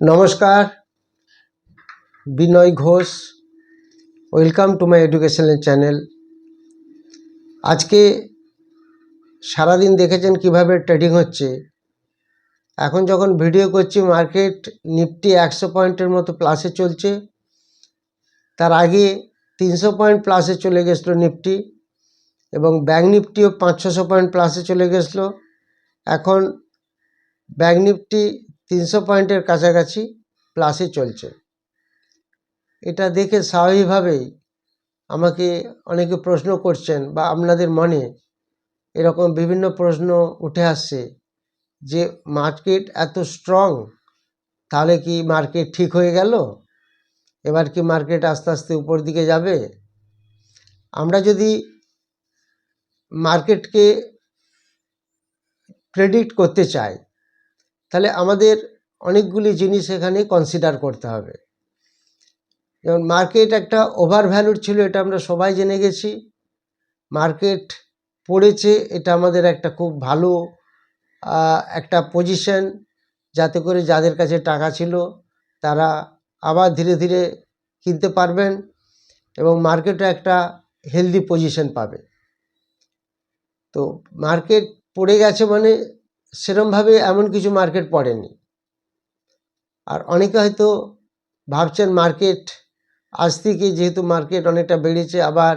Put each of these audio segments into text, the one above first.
নমস্কার, Binoy Ghosh welcome to my educational channel আজকে সারাদিন দেখেছেন কীভাবে ট্রেডিং হচ্ছে। এখন যখন ভিডিও করছি মার্কেট নিফটি একশো পয়েন্টের মতো প্লাসে চলছে। তার আগে তিনশো পয়েন্ট প্লাসে চলে গেছিল নিফটি এবং ব্যাঙ্ক নিফটিও পাঁচ ছশো পয়েন্ট প্লাসে চলে গেছিল। এখন ব্যাঙ্ক নিফটি তিনশো পয়েন্টের কাছাকাছি প্লাসে চলছে। এটা দেখে স্বাভাবিকভাবেই আমাকে অনেকে প্রশ্ন করছেন বা আপনাদের মনে এরকম বিভিন্ন প্রশ্ন উঠে আসছে যে, মার্কেট এত স্ট্রং তাহলে কি মার্কেট ঠিক হয়ে গেল? এবার কি মার্কেট আস্তে আস্তে উপর দিকে যাবে? আমরা যদি মার্কেটকে প্রেডিক্ট করতে চাই তাহলে আমাদের অনেকগুলি জিনিস এখানে কনসিডার করতে হবে। যেমন মার্কেট একটা ওভার ভ্যালুর ছিল, এটা আমরা সবাই জেনে গেছি। মার্কেট পড়েছে, এটা আমাদের একটা খুব ভালো একটা পজিশন যাতে করে যাদের কাছে টাকা ছিল, তারা আবার ধীরে ধীরে কিনতে পারবেন এবং মার্কেটে একটা হেলদি পজিশন পাবে। তো মার্কেট পড়ে গেছে মানে সেরমভাবে এমন কিছু মার্কেট পড়েনি। আর অনেকে হয়তো ভাবছেন মার্কেট আজ থেকে যেহেতু মার্কেট অনেকটা বেড়েছে, আবার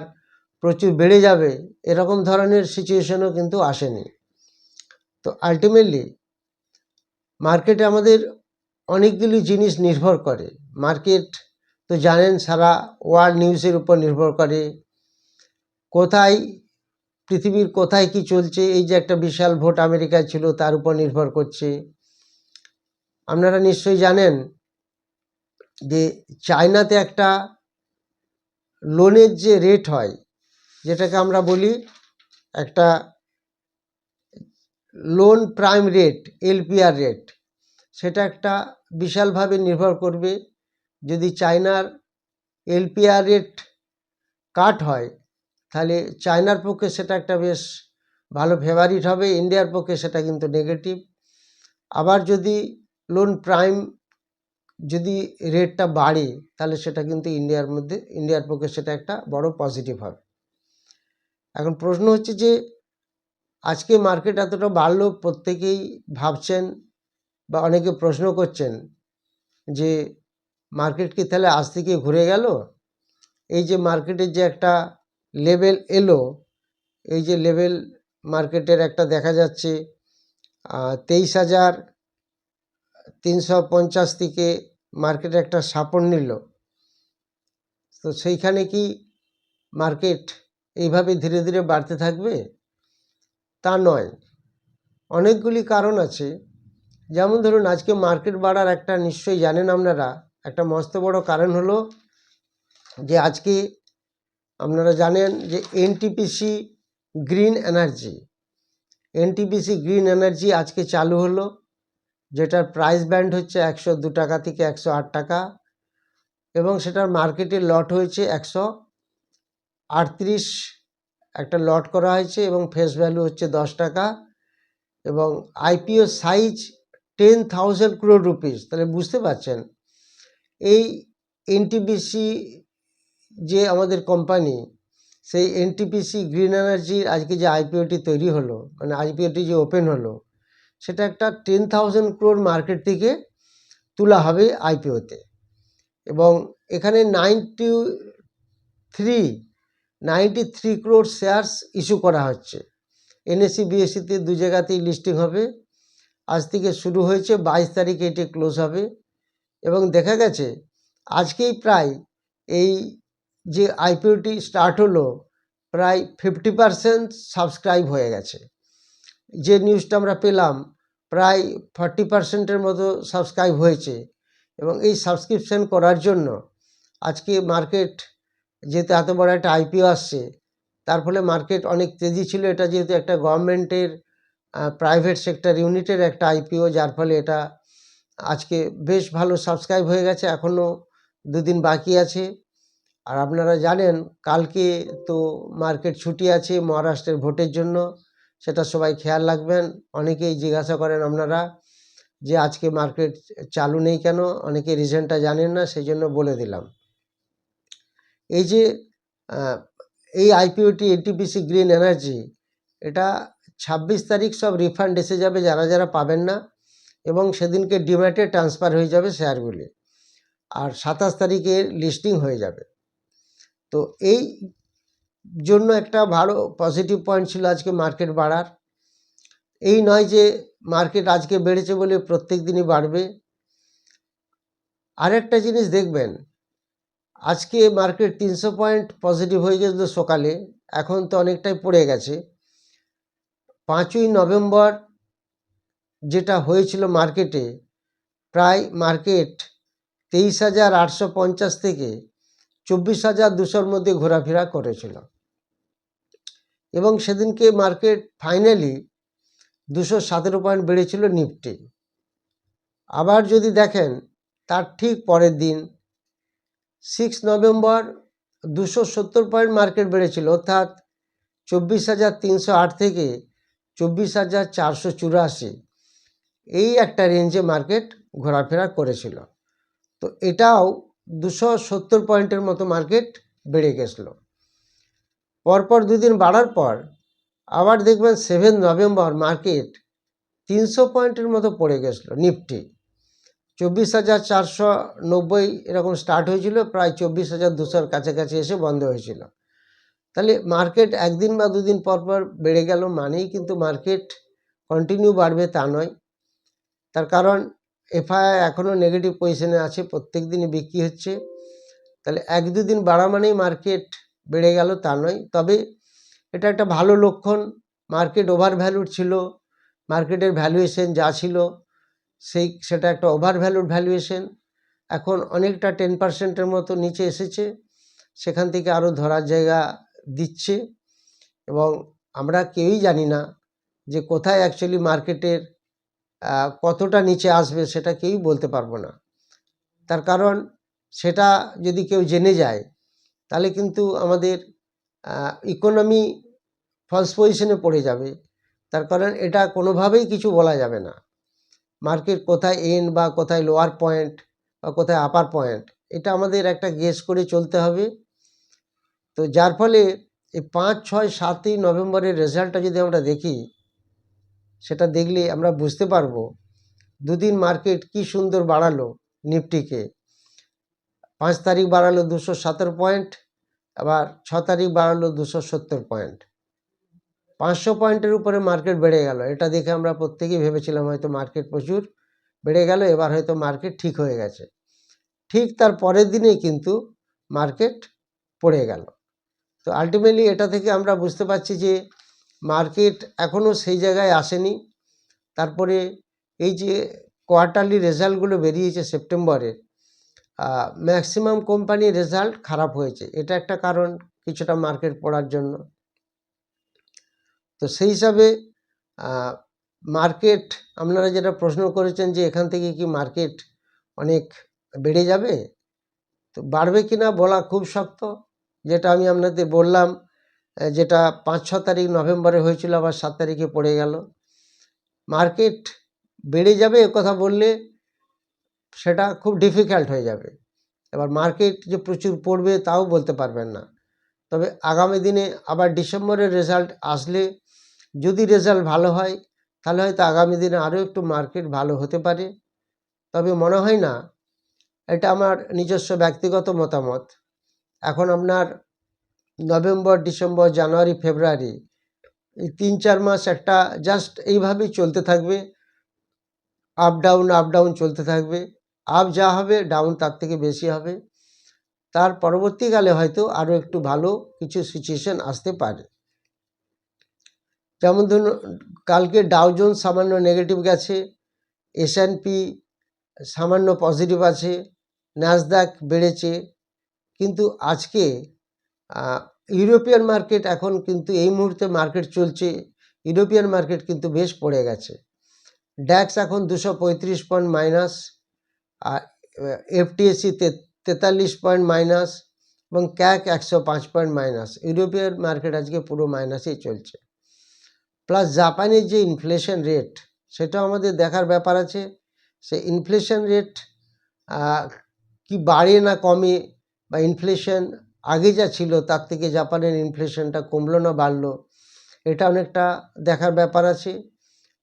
প্রচুর বেড়ে যাবে, এরকম ধরনের সিচুয়েশনও কিন্তু আসেনি। তো আলটিমেটলি মার্কেটে আমাদের অনেকগুলি জিনিস নির্ভর করে। মার্কেট তো জানেন সারা ওয়ার্ল্ড নিউজের উপর নির্ভর করে। কোথায় পৃথিবীর কোথায় কি চলছে? এই যে একটা বিশাল ভোট আমেরিকায় ছিল, তার উপর নির্ভর করছে। আপনারা নিশ্চয়ই জানেন যে চায়নাতে একটা লোনের যে রেট হয়, যেটাকে আমরা বলি একটা loan prime rate LPR rate সেটা একটা বিশালভাবে নির্ভর করবে। যদি চায়নার এলপিআর রেট কাট হয় তাহলে চায়নার পক্ষে সেটা একটা বেশ ভালো ফেভারিট হবে, ইন্ডিয়ার পক্ষে সেটা কিন্তু নেগেটিভ আবার যদি লোন প্রাইম যদি রেটটা বাড়ে, তাহলে সেটা কিন্তু ইন্ডিয়ার মধ্যে, ইন্ডিয়ার পক্ষে সেটা একটা বড় পজিটিভ হবে। এখন প্রশ্ন হচ্ছে যে, আজকে মার্কেট এতটা বাড়লো প্রত্যেকেই ভাবছেন বা অনেকে প্রশ্ন করছেন যে মার্কেট কি তাহলে আজ থেকে ঘুরে গেল? এই যে মার্কেটের যে একটা লেভেল এলো, এই যে লেভেল মার্কেটের একটা দেখা যাচ্ছে তেইশ হাজার তিনশো পঞ্চাশ থেকে মার্কেটে একটা সাপোর্ট নিল। তো সেইখানে কি মার্কেট এইভাবে ধীরে ধীরে বাড়তে থাকবে? তা নয়। অনেকগুলি কারণ আছে। যেমন ধরুন, আজকে মার্কেট বাড়ার একটা নিশ্চয়ই জানেন আপনারা, একটা মস্ত বড় কারণ হলো যে আজকে আপনারা জানেন যে NTPC green energy NTPC green energy আজকে চালু হলো, যেটার প্রাইস ব্যান্ড হচ্ছে একশো দু টাকা থেকে একশো আট টাকা এবং সেটার মার্কেটে লট হয়েছে একশো আটত্রিশ, একটা লট করা হয়েছে এবং ফেস ভ্যালু হচ্ছে দশ টাকা এবং IPO size ten thousand crore rupees তাহলে বুঝতে পারছেন, এই এনটিপিসি যে আমাদের কোম্পানি সেই এনটিপিসি গ্রিন এনার্জির আজকে যে আইপিওটি তৈরি হলো মানে আইপিওটি যে ওপেন হলো, সেটা একটা টেন থাউজেন্ড ক্রোর মার্কেট থেকে তোলা হবে আইপিওতে এবং এখানে ninety three ninety three crore shares issue করা হচ্ছে এনএসসি বিএসসিতে দু জায়গাতেই লিস্টিং হবে। আজ থেকে শুরু হয়েছে, বাইশ তারিখে এটি ক্লোজ হবে। এবং দেখা গেছে, আজকেই প্রায় এই যে আইপিওটি স্টার্ট হলো, প্রায় ফিফটি পারসেন্ট সাবস্ক্রাইব হয়ে গেছে। যে নিউজটা আমরা পেলাম, প্রায় ফর্টি পার্সেন্টের মতো সাবস্ক্রাইব হয়েছে। এবং এই সাবস্ক্রিপশন করার জন্য আজকে মার্কেট যেহেতু এত বড় একটা আইপিও আসছে, তার ফলে মার্কেট অনেক তেজি ছিল। এটা যেহেতু একটা গভর্নমেন্টের প্রাইভেট সেক্টর ইউনিটের একটা আইপিও যার ফলে এটা আজকে বেশ ভালো সাবস্ক্রাইব হয়ে গেছে। এখনও দুদিন বাকি আছে। আর আপনারা জানেন, কালকে তো মার্কেট ছুটি আছে মহারাষ্ট্রের ভোটের জন্য, সেটা সবাই খেয়াল রাখবেন। অনেকেই জিজ্ঞাসা করেন আপনারা যে আজকে মার্কেট চালু নেই কেন? অনেকে রিজনটা জানেন না সেই জন্য বলে দিলাম। এই যে এই আইপিওটি, এনটিপিসি গ্রিন এনার্জি, এটা ছাব্বিশ তারিখ সব রিফান্ড এসে যাবে, যারা যারা পাবেন না, এবং সেদিনকে ডিম্যাটে ট্রান্সফার হয়ে যাবে শেয়ারগুলি। আর সাতাশ তারিখে লিস্টিং হয়ে যাবে। তো এই জন্য একটা ভালো পজিটিভ পয়েন্ট ছিল আজকে মার্কেট বাড়ার। এই নয় যে মার্কেট আজকে বেড়েছে বলে প্রত্যেক দিনই বাড়বে। আরেকটা জিনিস দেখবেন, আজকে মার্কেট তিনশো পয়েন্ট পজিটিভ হয়ে গেছিল সকালে, এখন তো অনেকটাই পড়ে গেছে। পাঁচই নভেম্বর যেটা হয়েছিল মার্কেটে প্রায় মার্কেট তেইশ হাজার আটশো পঞ্চাশ থেকে চব্বিশ হাজার দুশোর মধ্যে ঘোরাফেরা করেছিল। এবং সেদিনকে মার্কেট ফাইনালি দুশো সতেরো পয়েন্ট বেড়েছিল নিফটি। আবার যদি দেখেন, তার ঠিক পরের দিন সিক্স নভেম্বর দুশো সত্তর পয়েন্ট মার্কেট বেড়েছিল, অর্থাৎ চব্বিশ হাজার তিনশো আট থেকে চব্বিশ হাজার চারশো চুরাশি। এই একটা রেঞ্জে মার্কেট ঘোরাফেরা করেছিল। তো এটাও দুশো সত্তর পয়েন্টের মতো মার্কেট বেড়ে গেছিল। পরপর দুদিন বাড়ার পর আবার দেখবেন সেভেন নভেম্বর মার্কেট তিনশো পয়েন্টের মতো পড়ে গেছিল নিফটি। চব্বিশ হাজার চারশো নব্বই এরকম স্টার্ট হয়েছিল, প্রায় চব্বিশ হাজার দুশোর কাছাকাছি এসে বন্ধ হয়েছিল। তাহলে মার্কেট একদিন বা দুদিন পর পর বেড়ে গেল মানেই কিন্তু মার্কেট কন্টিনিউ বাড়বে তা নয়। তার কারণ এফআইআই এখনও নেগেটিভ পজিশনে আছে, প্রত্যেক দিনই বিক্রি হচ্ছে। তাহলে এক দুদিন বাড়া মানেই মার্কেট বেড়ে গেল, তা নয়। তবে এটা একটা ভালো লক্ষণ মার্কেট ওভার ভ্যালুড ছিল মার্কেটের ভ্যালুয়েশন যা ছিল, সেই, সেটা একটা ওভার ভ্যালুড ভ্যালুয়েশন এখন অনেকটা টেন পার্সেন্টের মতো নিচে এসেছে, সেখান থেকে আরও ধরার জায়গা দিচ্ছে। এবং আমরা কেউই জানি না যে কোথায় অ্যাকচুয়ালি মার্কেটের কতটা নিচে আসবে সেটা কেউই বলতে পারব না। তার কারণ সেটা যদি কেউ জেনে যায়, তাহলে কিন্তু আমাদের ইকোনমি ফলস পজিশনে পড়ে যাবে। তার কারণ এটা কোনোভাবেই কিছু বলা যাবে না। মার্কেট কোথায় এন্ড বা কোথায় লোয়ার পয়েন্ট বা কোথায় আপার পয়েন্ট এটা আমাদের একটা গেস করে চলতে হবে। তো যার ফলে এই পাঁচ, ছয়, সাতই নভেম্বরের রেজাল্টটা যদি আমরা দেখি সেটা দেখলে আমরা বুঝতে পারব দুদিন মার্কেট কি সুন্দর বাড়ালো নিফটিকে। পাঁচ তারিখ বাড়ালো দুশো সতেরো পয়েন্ট, আবার ছ তারিখ বাড়ালো দুশো সত্তর পয়েন্ট। পাঁচশো পয়েন্টের উপরে মার্কেট বেড়ে গেল। এটা দেখে আমরা প্রত্যেকেই ভেবেছিলাম হয়তো মার্কেট প্রচুর বেড়ে গেল, এবার হয়তো মার্কেট ঠিক হয়ে গেছে। ঠিক তার পরের দিনেই কিন্তু মার্কেট পড়ে গেল। তো আলটিমেটলি এটা থেকে আমরা বুঝতে পারছি যে মার্কেট এখনও সেই জায়গায় আসেনি। তারপরে এই যে কোয়ার্টারলি রেজাল্টগুলো বেরিয়েছে সেপ্টেম্বরের ম্যাক্সিমাম কোম্পানির রেজাল্ট খারাপ হয়েছে। এটা একটা কারণ কিছুটা মার্কেট পড়ার জন্য। তো সেই হিসাবে মার্কেট আপনারা যেটা প্রশ্ন করেছেন যে এখান থেকে কি মার্কেট অনেক বেড়ে যাবে? তো বাড়বে কি না বলা খুব শক্ত, যেটা আমি আপনাদের বললাম। যেটা পাঁচ, ছ তারিখ নভেম্বরে হয়েছিল, আবার সাত তারিখে পড়ে গেল। মার্কেট বেড়ে যাবে কথা বললে সেটা খুব ডিফিকাল্ট হয়ে যাবে। এবার মার্কেট যে প্রচুর পড়বে তাও বলতে পারবেন না। তবে আগামী দিনে আবার ডিসেম্বরের রেজাল্ট আসলে যদি রেজাল্ট ভালো হয়, তাহলে হয়তো আগামী দিনে আরও একটু মার্কেট ভালো হতে পারে। তবে মনে হয় না, এটা আমার নিজস্ব ব্যক্তিগত মতামত। এখন আপনার নভেম্বর, ডিসেম্বর, জানুয়ারি, ফেব্রুয়ারি। এই তিন, চার মাস একটা জাস্ট এইভাবেই চলতে থাকবে। আপ ডাউন আপ ডাউন চলতে থাকবে। আপ যা হবে ডাউন তার থেকে বেশি হবে। তার পরবর্তীকালে হয়তো আরও একটু ভালো কিছু সিচুয়েশন আসতে পারে। যেমন ধরুন, কালকে ডাউজন সামান্য নেগেটিভ গেছে এসএনপি সামান্য পজিটিভ আছে ন্যাসদাক বেড়েছে। কিন্তু আজকে ইউরোপিয়ান মার্কেট এখন কিন্তু এই মুহূর্তে মার্কেট চলছে, ইউরোপিয়ান মার্কেট কিন্তু বেশ পড়ে গেছে। ড্যাক্স এখন দুশো পঁয়ত্রিশ পয়েন্ট মাইনাস আর এফটিএসি তেতাল্লিশ পয়েন্ট মাইনাস এবং ক্যাক একশো পাঁচ পয়েন্ট মাইনাস। ইউরোপিয়ান মার্কেট আজকে পুরো মাইনাসেই চলছে। প্লাস জাপানের যে ইনফ্লেশন রেট সেটাও আমাদের দেখার ব্যাপার আছে। সে ইনফ্লেশন রেট কি বাড়ে না কমে বা ইনফ্লেশন আগে যা ছিল তার থেকে জাপানের ইনফ্লেশনটা কমলো না, বাড়লো। এটা অনেকটা দেখার ব্যাপার আছে।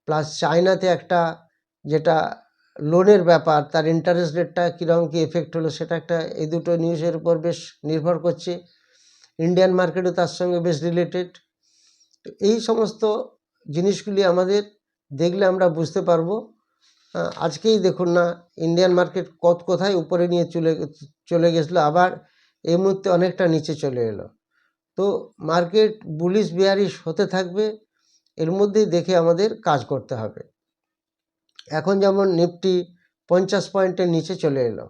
প্লাস চায়নাতে একটা যেটা লোনের ব্যাপার, তার ইন্টারেস্ট রেটটা কীরকম কী এফেক্ট হলো সেটা একটা এই দুটো নিউজের উপর বেশ নির্ভর করছে। ইন্ডিয়ান মার্কেটও তার সঙ্গে বেশ রিলেটেড তো এই সমস্ত জিনিসগুলি আমাদের দেখলে আমরা বুঝতে পারব। আজকেই দেখুন না ইন্ডিয়ান মার্কেট কত কোথায় উপরে নিয়ে চলে চলে গেছিল। আবার এই মুহূর্তে অনেকটা নিচে চলে এলো। তো মার্কেট বুলিশ বিয়ারিশ হতে থাকবে, এর মধ্যেই দেখে আমাদের কাজ করতে হবে। এখন যেমন নিফটি পঞ্চাশ পয়েন্টের নিচে চলে এলো,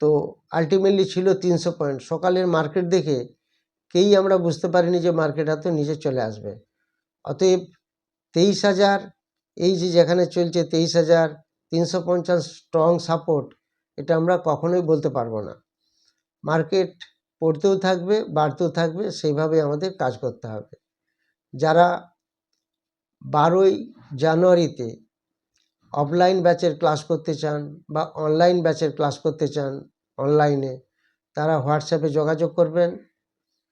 তো আলটিমেটলি ছিল তিনশো পয়েন্ট সকালের মার্কেট দেখে কেই আমরা বুঝতে পারিনি যে মার্কেট এত নিচে চলে আসবে। অতএব তেইশ হাজার, এই যে যেখানে চলছে তেইশ হাজার তিনশো পঞ্চাশ স্ট্রং সাপোর্ট এটা আমরা কখনোই বলতে পারব না। মার্কেট পড়তেও থাকবে, বাড়তেও থাকবে, সেইভাবে আমাদের কাজ করতে হবে। যারা বারোই জানুয়ারিতে অফলাইন ব্যাচের ক্লাস করতে চান বা অনলাইন ব্যাচের ক্লাস করতে চান অনলাইনে তারা হোয়াটসঅ্যাপে যোগাযোগ করবেন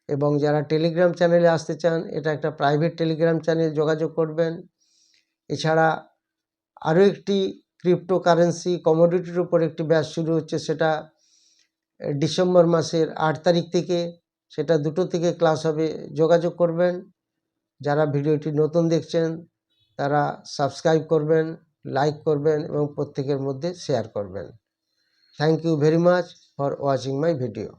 এবং যারা টেলিগ্রাম চ্যানেলে আসতে চান, এটা একটা প্রাইভেট টেলিগ্রাম চ্যানেল যোগাযোগ করবেন। এছাড়া আরও একটি ক্রিপ্টো কারেন্সি কমোডিটির উপর একটি ব্যাচ শুরু হচ্ছে, সেটা ডিসেম্বর মাসের আট তারিখ থেকে সেটা দুটো থেকে ক্লাস হবে। যোগাযোগ করবেন। যারা ভিডিওটি নতুন দেখছেন, তারা সাবস্ক্রাইব করবেন, লাইক করবেন এবং প্রত্যেকের মধ্যে শেয়ার করবেন। Thank you very much for watching my video